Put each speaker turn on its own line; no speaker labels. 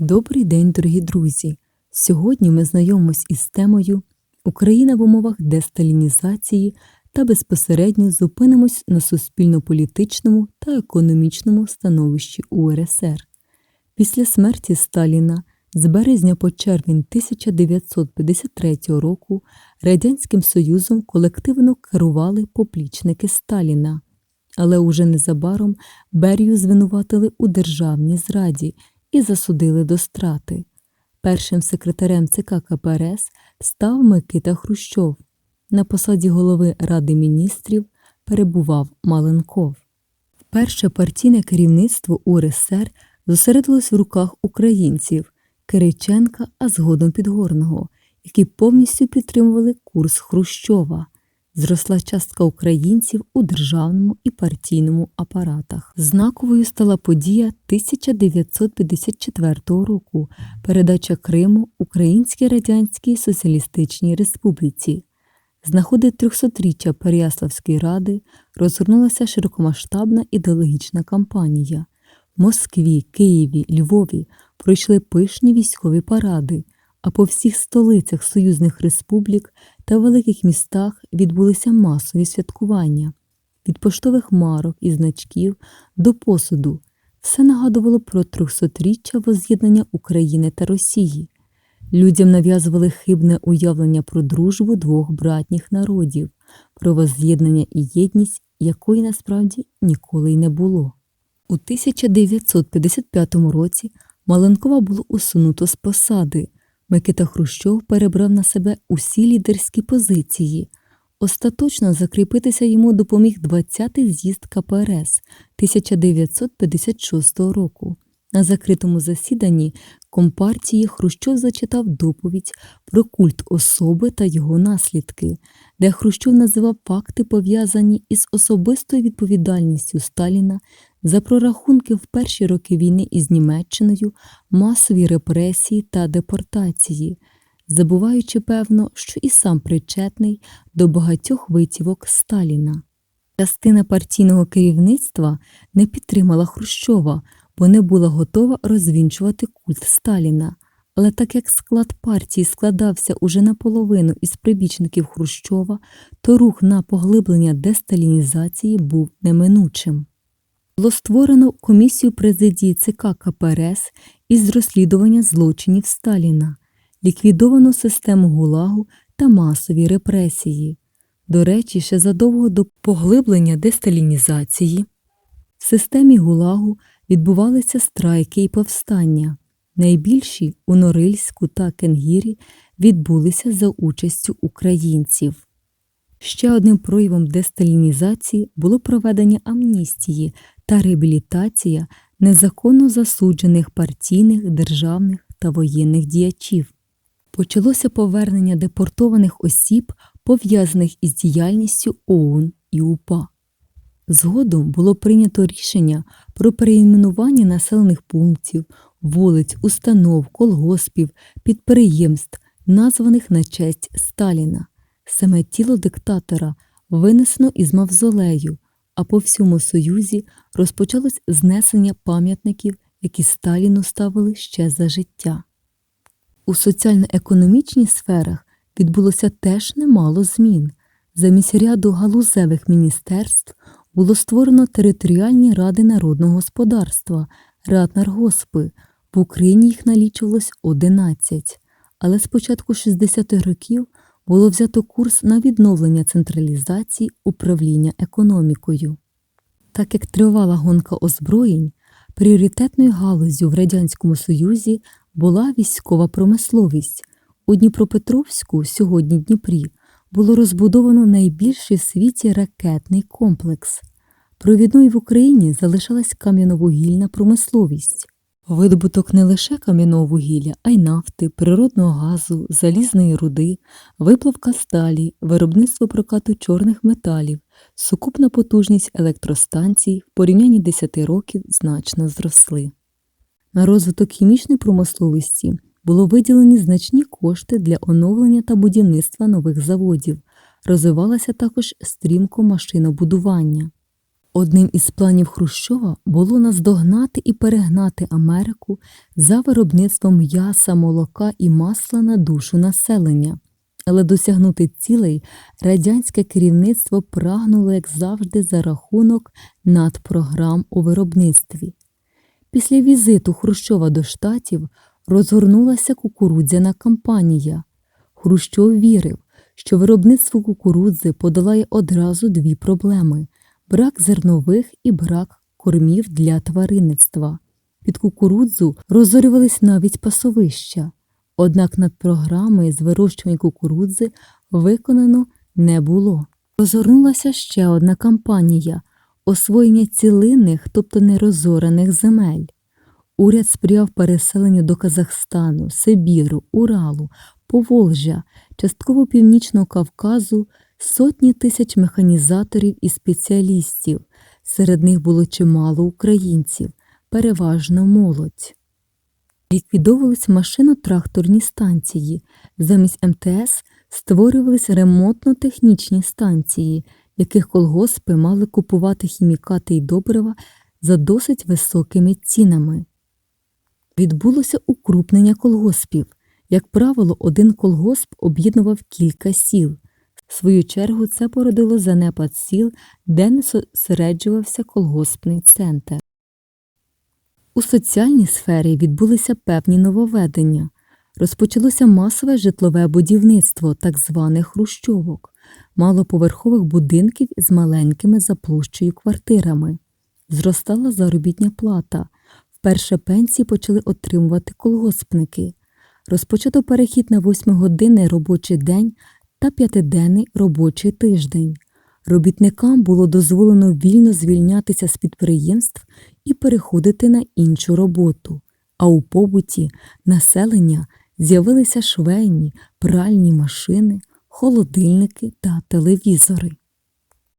Добрий день, дорогі друзі! Сьогодні ми знайомимось із темою Україна в умовах десталінізації та безпосередньо зупинимось на суспільно-політичному та економічному становищі УРСР. Після смерті Сталіна з березня по червень 1953 року Радянським Союзом колективно керували поплічники Сталіна. Але уже незабаром Берію звинуватили у державній зраді і засудили до страти. Першим секретарем ЦК КПРС став Микита Хрущов. На посаді голови Ради міністрів перебував Маленков. Перше партійне керівництво УРСР зосередилось в руках українців Кириченка, а згодом Підгорного, які повністю підтримували курс Хрущова. Зросла частка українців у державному і партійному апаратах. Знаковою стала подія 1954 року передача Криму Українській Радянській Соціалістичній Республіці. З нагоди 300-річчя Переяславської ради розгорнулася широкомасштабна ідеологічна кампанія. В Москві, Києві, Львові пройшли пишні військові паради, а по всіх столицях союзних республік та великих містах відбулися масові святкування. Від поштових марок і значків до посуду все нагадувало про 300-річчя воз'єднання України та Росії. Людям нав'язували хибне уявлення про дружбу двох братніх народів, про воз'єднання і єдність, якої насправді ніколи й не було. У 1955 році Маленкова було усунуто з посади. Микита Хрущов перебрав на себе усі лідерські позиції. Остаточно закріпитися йому допоміг 20-й з'їзд КПРС 1956 року. На закритому засіданні Компартії Хрущов зачитав доповідь про культ особи та його наслідки, де Хрущов називав факти, пов'язані із особистою відповідальністю Сталіна за прорахунки в перші роки війни із Німеччиною, масові репресії та депортації, забуваючи, певно, що і сам причетний до багатьох витівок Сталіна. Частина партійного керівництва не підтримала Хрущова, бо не була готова розвінчувати культ Сталіна. Але так як склад партії складався уже наполовину із прибічників Хрущова, то рух на поглиблення десталінізації був неминучим. Було створено комісію президії ЦК КПРС із розслідування злочинів Сталіна, ліквідовано систему ГУЛАГу та масові репресії. До речі, ще задовго до поглиблення десталінізації в системі ГУЛАГу відбувалися страйки і повстання. Найбільші у Норильську та Кенгірі відбулися за участю українців. Ще одним проявом десталінізації було проведення амністії та реабілітація незаконно засуджених партійних, державних та воєнних діячів. Почалося повернення депортованих осіб, пов'язаних із діяльністю ОУН і УПА. Згодом було прийнято рішення про перейменування населених пунктів, вулиць, установ, колгоспів, підприємств, названих на честь Сталіна. Саме тіло диктатора винесено із мавзолею, а по всьому Союзі розпочалось знесення пам'ятників, які Сталіну ставили ще за життя. У соціально-економічній сферах відбулося теж немало змін. Замість ряду галузевих міністерств було створено територіальні ради народного господарства, раднаргоспи. В Україні їх налічувалось 11, але з початку 60-х років було взято курс на відновлення централізації управління економікою. Так як тривала гонка озброєнь, пріоритетною галузю в Радянському Союзі була військова промисловість. У Дніпропетровську, сьогодні Дніпрі, було розбудовано найбільший в світі ракетний комплекс. Провідною в Україні залишалась кам'яновугільна промисловість. Видобуток не лише кам'яного вугілля, а й нафти, природного газу, залізної руди, виплавка сталі, виробництво прокату чорних металів, сукупна потужність електростанцій в порівнянні 10 років значно зросли. На розвиток хімічної промисловості було виділені значні кошти для оновлення та будівництва нових заводів, розвивалося також стрімко машинобудування. Одним із планів Хрущова було наздогнати і перегнати Америку за виробництвом м'яса, молока і масла на душу населення. Але досягнути цілей радянське керівництво прагнуло, як завжди, за рахунок надпрограм у виробництві. Після візиту Хрущова до Штатів розгорнулася кукурудзяна кампанія. Хрущов вірив, що виробництво кукурудзи подолає одразу дві проблеми брак зернових і брак кормів для тваринництва. Під кукурудзу розорювались навіть пасовища. Однак над програмою з вирощування кукурудзи виконано не було. Розгорнулася ще одна кампанія освоєння цілинних, тобто нерозорених земель. Уряд сприяв переселенню до Казахстану, Сибіру, Уралу, Поволжя, частково Північного Кавказу сотні тисяч механізаторів і спеціалістів. Серед них було чимало українців, переважно молодь. Ліквідовувались машино-тракторні станції. Замість МТС створювались ремонтно-технічні станції, яких колгоспи мали купувати хімікати й добрива за досить високими цінами. Відбулося укрупнення колгоспів. Як правило, один колгосп об'єднував кілька сіл. В свою чергу це породило занепад сіл, де не зосереджувався колгоспний центр. У соціальній сфері відбулися певні нововведення. Розпочалося масове житлове будівництво так званих хрущовок, малоповерхових будинків з маленькими за площею квартирами. Зростала заробітня плата. Вперше пенсії почали отримувати колгоспники. Розпочато перехід на восьмигодинний робочий день та п'ятиденний робочий тиждень. Робітникам було дозволено вільно звільнятися з підприємств і переходити на іншу роботу, а у побуті населення з'явилися швейні, пральні машини, холодильники та телевізори.